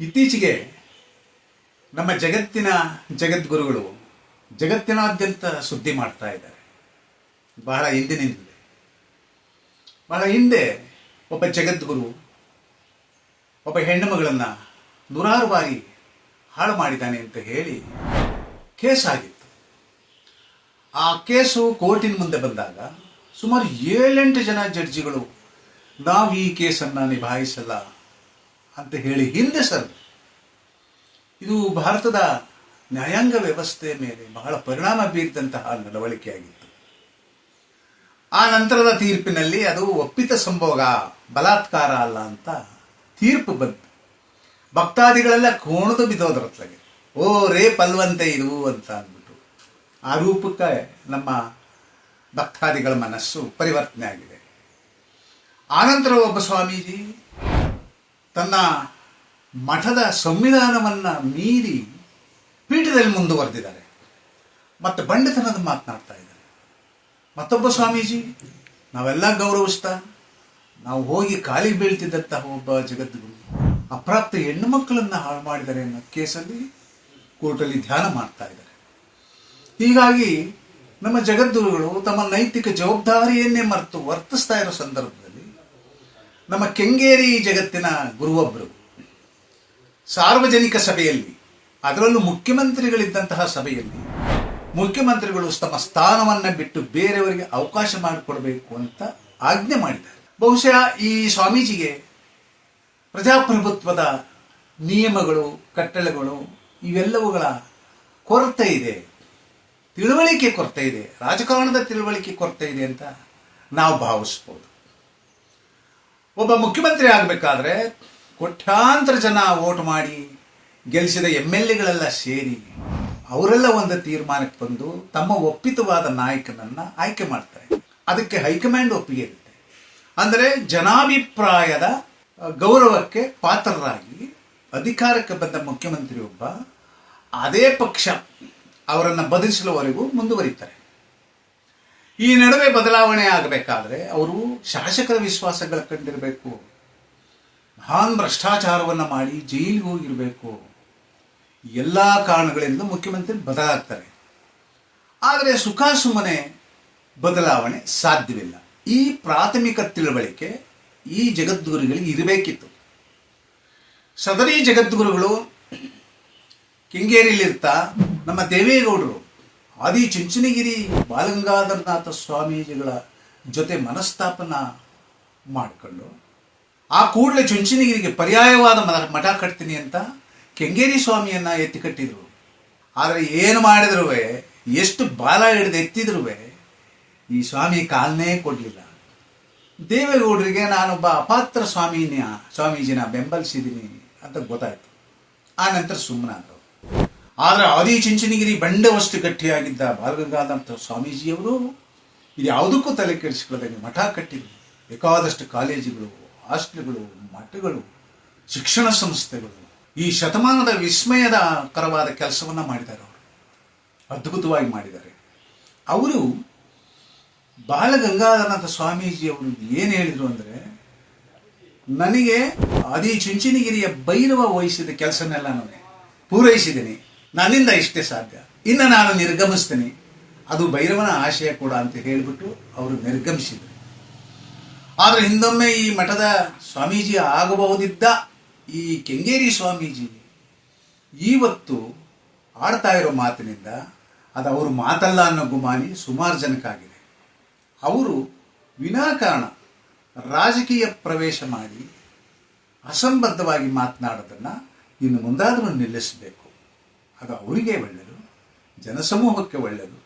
ಇತ್ತೀಚೆಗೆ ನಮ್ಮ ಜಗತ್ತಿನ ಜಗದ್ಗುರುಗಳು ಜಗತ್ತಿನಾದ್ಯಂತ ಸುದ್ದಿ ಮಾಡ್ತಾ ಇದ್ದಾರೆ. ಬಹಳ ಹಿಂದಿನಿಂದಲೇ. ಬಹಳ ಹಿಂದೆ ಒಬ್ಬ ಜಗದ್ಗುರು, ಒಬ್ಬ ಹೆಣ್ಣು ಮಗಳನ್ನು ನೂರಾರು ಬಾರಿ ಹಾಳು ಮಾಡಿದ್ದಾನೆ ಅಂತ ಹೇಳಿ ಕೇಸ್ ಆಗಿತ್ತು ಆ ಕೇಸು ಕೋರ್ಟಿನ ಮುಂದೆ ಬಂದಾಗ ಸುಮಾರು ಏಳೆಂಟು ಜನ ಜಡ್ಜಿಗಳು, ನಾವು ಈ ಕೇಸನ್ನು ನಿಭಾಯಿಸಲ್ಲ ಅಂತ ಹೇಳಿ ಹಿಂದೆ ಸರ್, ಇದು ಭಾರತದ ನ್ಯಾಯಾಂಗ ವ್ಯವಸ್ಥೆ ಮೇಲೆ ಬಹಳ ಪರಿಣಾಮ ಬೀರಿದಂತಹ ನಡವಳಿಕೆಯಾಗಿತ್ತು ಆ ನಂತರದ ತೀರ್ಪಿನಲ್ಲಿ ಅದು ಒಪ್ಪಿತ ಸಂಭೋಗ, ಬಲಾತ್ಕಾರ ಅಲ್ಲ ಅಂತ ತೀರ್ಪು ಬಂತು. ಭಕ್ತಾದಿಗಳೆಲ್ಲ ಕೋಣದು ಬಿದ್ದೋದ್ರತ್ಲಾಗೆ ಓ ರೇ ಪಲ್ವಂತೆ ಇದು ಅಂತ ಅಂದ್ಬಿಟ್ಟು. ಆ ರೂಪಕ್ಕೆ ನಮ್ಮ ಭಕ್ತಾದಿಗಳ ಮನಸ್ಸು ಪರಿವರ್ತನೆ ಆಗಿದೆ. ಆನಂತರ ಒಬ್ಬ ಸ್ವಾಮೀಜಿ ತನ್ನ ಮಠದ ಸಂವಿಧಾನವನ್ನು ಮೀರಿ ಪೀಠದಲ್ಲಿ ಮುಂದುವರೆದಿದ್ದಾರೆ. ಮತ್ತು ಬಂಡತನದ ಮಾತನಾಡ್ತಾ ಇದ್ದಾರೆ. ಮತ್ತೊಬ್ಬ ಸ್ವಾಮೀಜಿ, ನಾವೆಲ್ಲ ಗೌರವಿಸ್ತಾ, ನಾವು ಹೋಗಿ ಕಾಲಿಗೆ ಬೀಳ್ತಿದ್ದಂತಹ ಒಬ್ಬ ಜಗದ್ಗುರು, ಅಪ್ರಾಪ್ತ ಹೆಣ್ಣು ಮಕ್ಕಳನ್ನ ಹಾಳು ಮಾಡಿದ್ದಾರೆ ಅನ್ನೋ ಕೇಸಲ್ಲಿ ಕೋರ್ಟಲ್ಲಿ ಧ್ಯಾನ ಮಾಡ್ತಾ ಇದ್ದಾರೆ. ಹೀಗಾಗಿ ನಮ್ಮ ಜಗದ್ಗುರುಗಳು ತಮ್ಮ ನೈತಿಕ ಜವಾಬ್ದಾರಿಯನ್ನೇ ಮರೆತು ವರ್ತಿಸ್ತಾ ಇರೋ ಸಂದರ್ಭದಲ್ಲಿ ನಮ್ಮ ಕೆಂಗೇರಿ ಜಗತ್ತಿನ ಗುರುವೊಬ್ಬರು ಸಾರ್ವಜನಿಕ ಸಭೆಯಲ್ಲಿ, ಅದರಲ್ಲೂ ಮುಖ್ಯಮಂತ್ರಿಗಳಿದ್ದಂತಹ ಸಭೆಯಲ್ಲಿ, ಮುಖ್ಯಮಂತ್ರಿಗಳು ತಮ್ಮ ಸ್ಥಾನವನ್ನ ಬಿಟ್ಟು ಬೇರೆಯವರಿಗೆ ಅವಕಾಶ ಮಾಡಿಕೊಡಬೇಕು ಅಂತ ಆಜ್ಞೆ ಮಾಡಿದ್ದಾರೆ. ಬಹುಶಃ ಈ ಸ್ವಾಮೀಜಿಗೆ ಪ್ರಜಾಪ್ರಭುತ್ವದ ನಿಯಮಗಳು, ಕಟ್ಟಳೆಗಳು ಇವೆಲ್ಲವುಗಳ ಕೊರತೆ ಇದೆ. ತಿಳುವಳಿಕೆ ಕೊರತೆ ಇದೆ. ರಾಜಕಾರಣದ ತಿಳುವಳಿಕೆ ಕೊರತೆ ಇದೆ ಅಂತ ನಾವು ಭಾವಿಸ್ಬೋದು. ಒಬ್ಬ ಮುಖ್ಯಮಂತ್ರಿ ಆಗಬೇಕಾದ್ರೆ ಕೋಟ್ಯಾಂತರ ಜನ ವೋಟ್ ಮಾಡಿ ಗೆಲ್ಲಿಸಿದ ಎಂ ಎಲ್ ಎಗಳೆಲ್ಲ ಸೇರಿ ಅವರೆಲ್ಲ ಒಂದು ತೀರ್ಮಾನಕ್ಕೆ ಬಂದು ತಮ್ಮ ಒಪ್ಪಿತವಾದ ನಾಯಕನನ್ನ ಆಯ್ಕೆ ಮಾಡ್ತಾರೆ. ಅದಕ್ಕೆ ಹೈಕಮಾಂಡ್ ಒಪ್ಪಿಗೆ ಇರುತ್ತೆ ಅಂದರೆ ಜನಾಭಿಪ್ರಾಯದ ಗೌರವಕ್ಕೆ ಪಾತ್ರರಾಗಿ ಅಧಿಕಾರಕ್ಕೆ ಬಂದ ಮುಖ್ಯಮಂತ್ರಿಯೊಬ್ಬ ಅದೇ ಪಕ್ಷ ಅವರನ್ನು ಬದಲಿಸಲುವರೆಗೂ ಮುಂದುವರಿತಾರೆ. ಈ ನಡುವೆ ಬದಲಾವಣೆ ಆಗಬೇಕಾದ್ರೆ ಅವರು ಶಾಸಕರ ವಿಶ್ವಾಸ ಕಂಡಿರಬೇಕು. ಮಹಾನ್ ಭ್ರಷ್ಟಾಚಾರವನ್ನು ಮಾಡಿ ಜೈಲಿಗೆ ಹೋಗಿರಬೇಕು. ಎಲ್ಲ ಕಾರಣಗಳಿಂದ ಮುಖ್ಯಮಂತ್ರಿ ಬದಲಾಗ್ತಾರೆ. ಆದರೆ ಸುಖ ಸುಮ್ಮನೆ ಬದಲಾವಣೆ ಸಾಧ್ಯವಿಲ್ಲ. ಈ ಪ್ರಾಥಮಿಕ ತಿಳುವಳಿಕೆ ಈ ಜಗದ್ಗುರುಗಳಿಗೆ ಇರಬೇಕಿತ್ತು. ಸದರಿ ಜಗದ್ಗುರುಗಳು, ಕೆಂಗೇರಿಯಲ್ಲಿರ್ತಾ ನಮ್ಮ ದೇವೇಗೌಡರು ಆದಿ ಚುಂಚನಗಿರಿ ಬಾಲಗಂಗಾಧರನಾಥ ಸ್ವಾಮೀಜಿಗಳ ಜೊತೆ ಮನಸ್ತಾಪನ ಮಾಡಿಕೊಂಡು ಆ ಕೂಡಲೇ ಚುಂಚನಗಿರಿಗೆ ಪರ್ಯಾಯವಾದ ಮಠ ಕಟ್ತೀನಿ ಅಂತ ಕೆಂಗೇರಿ ಸ್ವಾಮಿಯನ್ನ ಎತ್ತಿ ಕಟ್ಟಿದ್ರು. ಆದರೆ ಏನು ಮಾಡಿದ್ರು ಎಷ್ಟು ಬಾಲ ಹಿಡಿದು ಎತ್ತಿದ್ರು ಈ ಸ್ವಾಮಿ ಕಾಲನೇ ಕೊಡಲಿಲ್ಲ. ದೇವೇಗೌಡರಿಗೆ ನಾನೊಬ್ಬ ಅಪಾತ್ರ ಸ್ವಾಮಿನ ಸ್ವಾಮೀಜಿನ ಬೆಂಬಲಿಸಿದ್ದೀನಿ ಅಂತ ಗೊತ್ತಾಯ್ತು. ಆ ನಂತರ ಸುಮ್ಮನಾದರು ಆದರೆ ಆದಿ ಚುಂಚನಗಿರಿ ಬಂಡವಷ್ಟು ಗಟ್ಟಿಯಾಗಿದ್ದ ಬಾಲಗಂಗಾಧರ ಸ್ವಾಮೀಜಿಯವರು ಇದು ಯಾವುದಕ್ಕೂ ತಲೆ ಕೆಡಿಸಿಕೊಳ್ಳದೆ ಮಠ ಕಟ್ಟಿದ್ರು. ಬೇಕಾದಷ್ಟು ಕಾಲೇಜುಗಳು, ಹಾಸ್ಟೆಲ್ಗಳು, ಮಠಗಳು, ಶಿಕ್ಷಣ ಸಂಸ್ಥೆಗಳು. ಈ ಶತಮಾನದ ವಿಸ್ಮಯದ ಕರವಾದ ಕೆಲಸವನ್ನು ಮಾಡಿದ್ದಾರೆ ಅವರು. ಅದ್ಭುತವಾಗಿ ಮಾಡಿದ್ದಾರೆ. ಅವರು ಬಾಲಗಂಗಾಧರನಾಥ ಸ್ವಾಮೀಜಿಯವರು ಏನು ಹೇಳಿದರು ಅಂದರೆ, ನನಗೆ ಆದಿ ಚುಂಚನಗಿರಿಯ ಭೈರವ ವಹಿಸಿದ ಕೆಲಸನೆಲ್ಲ ನಾನು ಪೂರೈಸಿದ್ದೀನಿ. ನನ್ನಿಂದ ಇಷ್ಟೇ ಸಾಧ್ಯ. ಇನ್ನು ನಾನು ನಿರ್ಗಮಿಸ್ತೇನೆ. ಅದು ಭೈರವನ ಆಶಯ ಕೂಡ ಅಂತ ಹೇಳಿಬಿಟ್ಟು ಅವರು ನಿರ್ಗಮಿಸಿದರು. ಆದರೆ ಹಿಂದೊಮ್ಮೆ ಈ ಮಠದ ಸ್ವಾಮೀಜಿ ಆಗಬಹುದಿದ್ದ ಈ ಕೆಂಗೇರಿ ಸ್ವಾಮೀಜಿ ಇವತ್ತು ಆಡ್ತಾ ಇರೋ ಮಾತಿನಿಂದ ಅದು ಅವರು ಮಾತಲ್ಲ ಅನ್ನೋ ಗುಮಾನಿ ಸುಮಾರು ಜನಕ್ಕಾಗಿದೆ. ಅವರು ವಿನಾಕಾರಣ ರಾಜಕೀಯ ಪ್ರವೇಶ ಮಾಡಿ ಅಸಂಬದ್ಧವಾಗಿ ಮಾತನಾಡೋದನ್ನು ಇನ್ನು ಮುಂದಾದರೂ ನಿಲ್ಲಿಸಬೇಕು. ಅದು ಅವರಿಗೆ ಒಳ್ಳೆಯದು ಜನಸಮೂಹಕ್ಕೆ ಒಳ್ಳೆಯದು